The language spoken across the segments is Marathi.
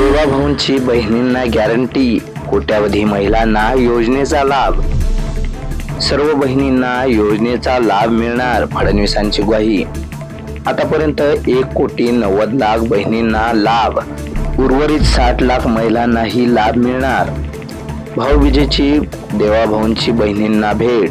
देवाभाऊंची बहिणींना गॅरंटी कोट्यावधी महिलांना योजनेचा लाभ. सर्व बहिणींना योजनेचा लाभ मिळणार फडणवीसांची ग्वाही. आतापर्यंत एक कोटी नव्वद लाख बहिणींना लाभ. उर्वरित साठ लाख महिलांनाही लाभ मिळणार. भाऊबीजेची देवाभाऊंची बहिणींना भेट.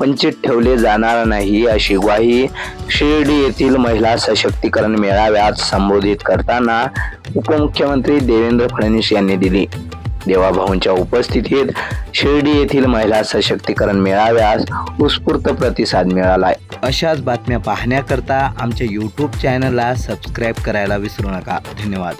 वंचित ठेवले जाणार नाही अशी ग्वाही शिर्डी येथील महिला सशक्तीकरण मेळाव्यात संबोधित करताना उपमुख्यमंत्री देवेंद्र फडणवीस यांनी दिली. देवाभाऊंच्या उपस्थितीत शिर्डी येथील महिला सशक्तीकरण मेळाव्यास उत्स्फूर्त प्रतिसाद मिळाला अशाच बातम्या पाहण्याकरता आमच्या यूट्यूब चॅनलला सबस्क्राईब करायला विसरू नका. धन्यवाद.